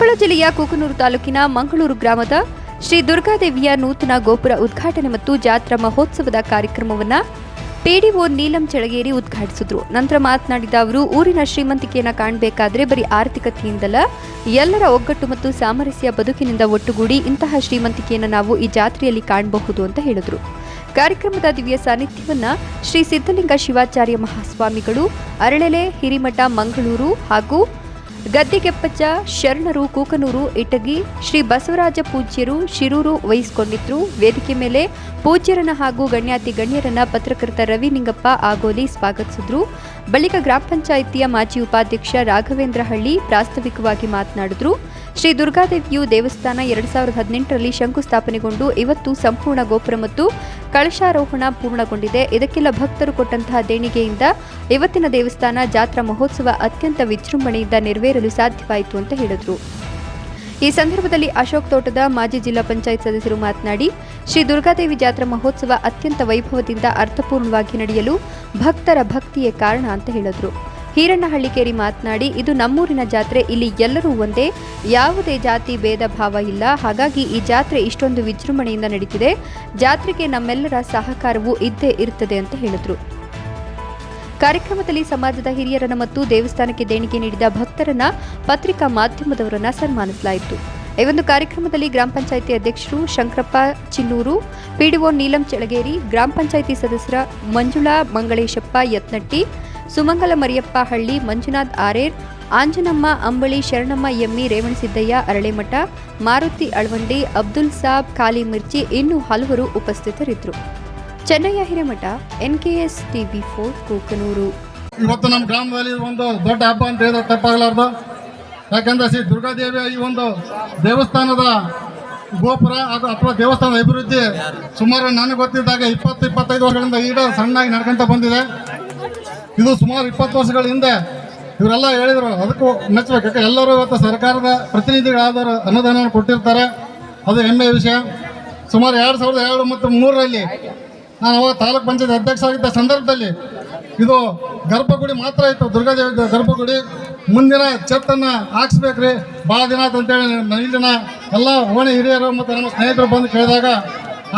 ಕೊಪ್ಪಳ ಜಿಲ್ಲೆಯ ಕೂಕನೂರು ತಾಲೂಕಿನ ಮಂಗಳೂರು ಗ್ರಾಮದ ಶ್ರೀ ದುರ್ಗಾದೇವಿಯ ನೂತನ ಗೋಪುರ ಉದ್ಘಾಟನೆ ಮತ್ತು ಜಾತ್ರಾ ಮಹೋತ್ಸವದ ಕಾರ್ಯಕ್ರಮವನ್ನು ಪಿಡಿಒ ನೀಲಂ ಚಳಗೇರಿ ಉದ್ಘಾಟಿಸಿದ್ರು. ನಂತರ ಮಾತನಾಡಿದ ಅವರು, ಊರಿನ ಶ್ರೀಮಂತಿಕೆಯನ್ನು ಕಾಣಬೇಕಾದ್ರೆ ಬರೀ ಆರ್ಥಿಕತೆಯಿಂದಲ್ಲ, ಎಲ್ಲರ ಒಗ್ಗಟ್ಟು ಮತ್ತು ಸಾಮರಸ್ಯ ಬದುಕಿನಿಂದ ಒಟ್ಟುಗೂಡಿ ಇಂತಹ ಶ್ರೀಮಂತಿಕೆಯನ್ನು ನಾವು ಈ ಜಾತ್ರೆಯಲ್ಲಿ ಕಾಣಬಹುದು ಅಂತ ಹೇಳಿದರು. ಕಾರ್ಯಕ್ರಮದ ದಿವ್ಯ ಸಾನ್ನಿಧ್ಯವನ್ನು ಶ್ರೀ ಸಿದ್ಧಲಿಂಗ ಶಿವಾಚಾರ್ಯ ಮಹಾಸ್ವಾಮಿಗಳು, ಅರಳೆಲೆ, ಹಿರಿಮಠ, ಮಂಗಳೂರು ಹಾಗೂ ಗದ್ದಿಗೆಪ್ಪಚ್ಚ, ಶರಣರು, ಕೂಕನೂರು, ಇಟಗಿ, ಶ್ರೀ ಬಸವರಾಜ ಪೂಜ್ಯರು, ಶಿರೂರು ವಹಿಸಿಕೊಂಡಿದ್ರು. ವೇದಿಕೆ ಮೇಲೆ ಪೂಜ್ಯರನ್ನ ಹಾಗೂ ಗಣ್ಯಾತಿ ಗಣ್ಯರನ್ನ ಪತ್ರಕರ್ತ ರವಿ ನಿಂಗಪ್ಪ ಆಗೋಲಿ ಸ್ವಾಗತಿಸಿದ್ರು. ಬಳಿಕ ಗ್ರಾಮ ಪಂಚಾಯಿತಿಯ ಮಾಜಿ ಉಪಾಧ್ಯಕ್ಷ ರಾಘವೇಂದ್ರ ಹಳ್ಳಿ ಪ್ರಾಸ್ತಾವಿಕವಾಗಿ ಮಾತನಾಡಿದ್ರು. ಶ್ರೀ ದುರ್ಗಾದೇವಿಯು ದೇವಸ್ಥಾನ ಎರಡ್ ಸಾವಿರದ ಹದಿನೆಂಟರಲ್ಲಿ ಶಂಕುಸ್ಥಾಪನೆಗೊಂಡು ಇವತ್ತು ಸಂಪೂರ್ಣ ಗೋಪುರ ಮತ್ತು ಕಳಶಾರೋಹಣ ಪೂರ್ಣಗೊಂಡಿದೆ. ಇದಕ್ಕೆಲ್ಲ ಭಕ್ತರು ಕೊಟ್ಟಂತಹ ದೇಣಿಗೆಯಿಂದ ಇವತ್ತಿನ ದೇವಸ್ಥಾನ ಜಾತ್ರಾ ಮಹೋತ್ಸವ ಅತ್ಯಂತ ವಿಜೃಂಭಣೆಯಿಂದ ನೆರವೇರಲು ಸಾಧ್ಯವಾಯಿತು ಅಂತ ಹೇಳಿದರು. ಈ ಸಂದರ್ಭದಲ್ಲಿ ಅಶೋಕ್ ತೋಟದ ಮಾಜಿ ಜಿಲ್ಲಾ ಪಂಚಾಯತ್ ಸದಸ್ಯರು ಮಾತನಾಡಿ, ಶ್ರೀ ದುರ್ಗಾದೇವಿ ಜಾತ್ರಾ ಮಹೋತ್ಸವ ಅತ್ಯಂತ ವೈಭವದಿಂದ ಅರ್ಥಪೂರ್ಣವಾಗಿ ನಡೆಯಲು ಭಕ್ತರ ಭಕ್ತಿಯೇ ಕಾರಣ ಅಂತ ಹೇಳಿದ್ರು. ಹೀರಣ್ಣಹಳ್ಳಿಕೇರಿ ಮಾತನಾಡಿ, ಇದು ನಮ್ಮೂರಿನ ಜಾತ್ರೆ, ಇಲ್ಲಿ ಎಲ್ಲರೂ ಒಂದೇ, ಯಾವುದೇ ಜಾತಿ ಭೇದ ಭಾವ ಇಲ್ಲ, ಹಾಗಾಗಿ ಈ ಜಾತ್ರೆ ಇಷ್ಟೊಂದು ವಿಜೃಂಭಣೆಯಿಂದ ನಡೀತಿದೆ. ಜಾತ್ರೆಗೆ ನಮ್ಮೆಲ್ಲರ ಸಹಕಾರವೂ ಇದ್ದೇ ಇರುತ್ತದೆ ಅಂತ ಹೇಳಿದ್ರು. ಕಾರ್ಯಕ್ರಮದಲ್ಲಿ ಸಮಾಜದ ಹಿರಿಯರನ್ನು ಮತ್ತು ದೇವಸ್ಥಾನಕ್ಕೆ ದೇಣಿಗೆ ನೀಡಿದ ಭಕ್ತರನ್ನ ಪತ್ರಿಕಾ ಮಾಧ್ಯಮದವರನ್ನ ಸನ್ಮಾನಿಸಲಾಯಿತು. ಈ ಒಂದು ಕಾರ್ಯಕ್ರಮದಲ್ಲಿ ಗ್ರಾಮ ಪಂಚಾಯಿತಿ ಅಧ್ಯಕ್ಷರು ಶಂಕರಪ್ಪ ಚಿನ್ನೂರು ಪಿಡಿಒ ನೀಲಂ ಚಳಗೇರಿ ಗ್ರಾಮ ಪಂಚಾಯಿತಿ ಸದಸ್ಯರ ಮಂಜುಳಾ ಮಂಗಳೇಶಪ್ಪ ಯತ್ನಟ್ಟಿ ಸುಮಂಗಲ ಮರಿಯಪ್ಪ ಹಳ್ಳಿ ಮಂಜುನಾಥ್ ಆರೇರ್, ಆಂಜನಮ್ಮ ಅಂಬಳಿ, ಶರಣಮ್ಮ ಎಮ್ಮಿ, ರೇವಣಸಿದ್ದಯ್ಯ, ಅರಳೆಮಠ, ಮಾರುತಿ ಅಳವಂಡಿ, ಅಬ್ದುಲ್ ಸಾಬ್, ಖಾಲಿ ಮಿರ್ಚಿ ಇನ್ನೂ ಹಲವರು ಉಪಸ್ಥಿತರಿದ್ದರು. Chennayya Hiremath, NKS TV four, Kukanur. ಇವತ್ತು ನಮ್ಮ ಗ್ರಾಮದಲ್ಲಿ ಒಂದು ದೊಡ್ಡ ಹಬ್ಬ ಅಂತ ಹೇಳಿದ್ರೆ ತಪ್ಪಾಗಲಾರ್ದು. ಯಾಕಂದ್ರೆ ಶ್ರೀ ದುರ್ಗಾದೇವಿಯ ಈ ಒಂದು ದೇವಸ್ಥಾನದ ಗೋಪುರ ಅದು ಅಥವಾ ದೇವಸ್ಥಾನದ ಅಭಿವೃದ್ಧಿ ಸುಮಾರು ನನಗೆ ಗೊತ್ತಿದ್ದಾಗ ಇಪ್ಪತ್ತು, ಇಪ್ಪತ್ತೈದು ವರ್ಷಗಳಿಂದ ಈಗ ಸಣ್ಣಾಗಿ ನಡ್ಕೊಂತ ಬಂದಿದೆ. ಇದು ಸುಮಾರು ಇಪ್ಪತ್ತು ವರ್ಷಗಳ ಹಿಂದೆ ಇವರೆಲ್ಲ ಹೇಳಿದರು, ಅದಕ್ಕೂ ಮೆಚ್ಚಬೇಕು ಯಾಕೆ ಎಲ್ಲರೂ ಇವತ್ತು ಸರ್ಕಾರದ ಪ್ರತಿನಿಧಿಗಳಾದವರು ಅನುದಾನವನ್ನು ಕೊಟ್ಟಿರ್ತಾರೆ. ಅದು ಹೆಮ್ಮೆಯ ವಿಷಯ. ಸುಮಾರು ಎರಡು ಸಾವಿರದ ಎರಡು ಮತ್ತು ಮೂರರಲ್ಲಿ ನಾನು ಅವಾಗ ತಾಲೂಕ್ ಪಂಚಾಯತ್ ಅಧ್ಯಕ್ಷ ಆಗಿದ್ದ ಸಂದರ್ಭದಲ್ಲಿ ಇದು ಗರ್ಭಗುಡಿ ಮಾತ್ರ ಇತ್ತು. ದುರ್ಗಾದೇವಿ ಗರ್ಭಗುಡಿ. ಮುಂದಿನ ಚೆತ್ತನ್ನು ಹಾಕ್ಸ್ಬೇಕ್ರಿ. ಭಾಳ ದಿನ ಆಯ್ತು ಅಂತೇಳಿ ಇಲ್ಲಿನ ಎಲ್ಲ ಓಣಿ ಹಿರಿಯರು ಮತ್ತು ನಮ್ಮ ಸ್ನೇಹಿತರು ಬಂದು ಕೇಳಿದಾಗ,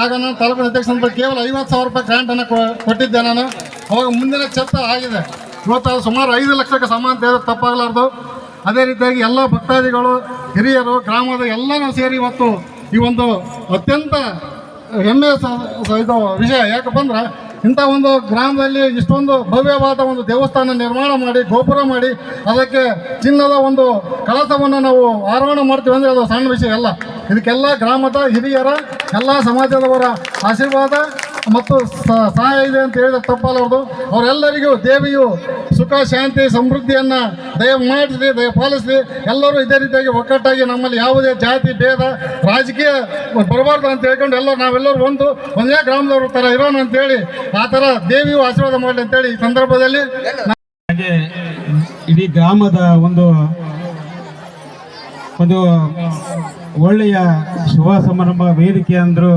ಆಗ ನಾನು ತಾಲೂಕು ಅಧ್ಯಕ್ಷ ಅಂತ ಕೇವಲ ಐವತ್ತು ಸಾವಿರ ರೂಪಾಯಿ ಗ್ರಾಂಟನ್ನು ಕೊಟ್ಟಿದ್ದೆ ನಾನು. ಅವಾಗ ಮುಂದಿನ ಚರ್ಚೆ ಆಗಿದೆ. ಇವತ್ತು ಸುಮಾರು ಐದು ಲಕ್ಷಕ್ಕೆ ಸಮಾನ ಹೇಳಿದ್ರೆ ತಪ್ಪಾಗಲಾರ್ದು. ಅದೇ ರೀತಿಯಾಗಿ ಎಲ್ಲ ಭಕ್ತಾದಿಗಳು, ಹಿರಿಯರು, ಗ್ರಾಮದ ಎಲ್ಲರೂ ಸೇರಿ ಇವತ್ತು ಈ ಒಂದು ಅತ್ಯಂತ ಹೆಮ್ಮೆ ಇದು ವಿಷಯ. ಯಾಕಪ್ಪ ಅಂದ್ರೆ ಇಂಥ ಒಂದು ಗ್ರಾಮದಲ್ಲಿ ಇಷ್ಟೊಂದು ಭವ್ಯವಾದ ಒಂದು ದೇವಸ್ಥಾನ ನಿರ್ಮಾಣ ಮಾಡಿ, ಗೋಪುರ ಮಾಡಿ, ಅದಕ್ಕೆ ಚಿನ್ನದ ಒಂದು ಕಳಸವನ್ನು ನಾವು ಆರೋಹಣ ಮಾಡ್ತೀವಿ ಅಂದರೆ ಅದು ಸಣ್ಣ ವಿಷಯ ಅಲ್ಲ. ಇದಕ್ಕೆಲ್ಲ ಗ್ರಾಮದ ಹಿರಿಯರ, ಎಲ್ಲ ಸಮಾಜದವರ ಆಶೀರ್ವಾದ ಮತ್ತು ಸಹಾಯ ಇದೆ ಅಂತ ಹೇಳಿದ ತಪ್ಪಲ್ಲ ಅವ್ರದ್ದು ಅವರೆಲ್ಲರಿಗೂ ದೇವಿಯು ಸುಖ, ಶಾಂತಿ, ಸಮೃದ್ಧಿಯನ್ನು ದಯ ಮಾಡಿಸಿ ದಯ ಪಾಲಿಸಿ ಎಲ್ಲರೂ ಇದೇ ರೀತಿಯಾಗಿ ಒಕ್ಕಟ್ಟಾಗಿ ನಮ್ಮಲ್ಲಿ ಯಾವುದೇ ಜಾತಿ, ಭೇದ, ರಾಜಕೀಯ ಬರಬಾರ್ದು ಅಂತ ಹೇಳ್ಕೊಂಡು ಎಲ್ಲರೂ ನಾವೆಲ್ಲರೂ ಒಂದು, ಒಂದೇ ಗ್ರಾಮದವರು ಥರ ಇರೋಣ ಅಂತೇಳಿ ಆ ಥರ ದೇವಿಯು ಆಶೀರ್ವಾದ ಮಾಡಲಿ ಅಂತೇಳಿ ಈ ಸಂದರ್ಭದಲ್ಲಿ ಹಾಗೆ ಇಡೀ ಗ್ರಾಮದ ಒಂದು ಒಂದು ಒಳ್ಳೆಯ ಶುಭ ಸಮಾರಂಭ ವೇದಿಕೆ ಅಂದ್ರು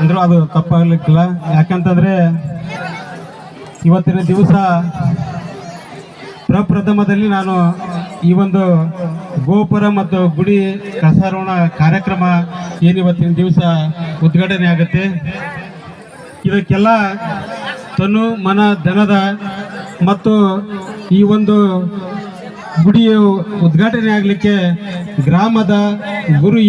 ಅಂದ್ರು ಅದು ತಪ್ಪಾಗಲಿಕ್ಕಿಲ್ಲ. ಯಾಕಂತಂದ್ರೆ ಇವತ್ತಿನ ದಿವಸ ಪ್ರಪ್ರಥಮದಲ್ಲಿ ನಾನು ಈ ಒಂದು ಗೋಪುರ ಮತ್ತು ಗುಡಿ ಕಸಾರೋಣ ಕಾರ್ಯಕ್ರಮ ಏನಿವತ್ತಿನ ದಿವಸ ಉದ್ಘಾಟನೆ ಆಗುತ್ತೆ. ಇದಕ್ಕೆಲ್ಲ ತನು, ಮನ, ಧನದ ಮತ್ತು ಈ ಒಂದು ಗುಡಿಯು ಉದ್ಘಾಟನೆ ಆಗಲಿಕ್ಕೆ ಗ್ರಾಮದ ಗುರು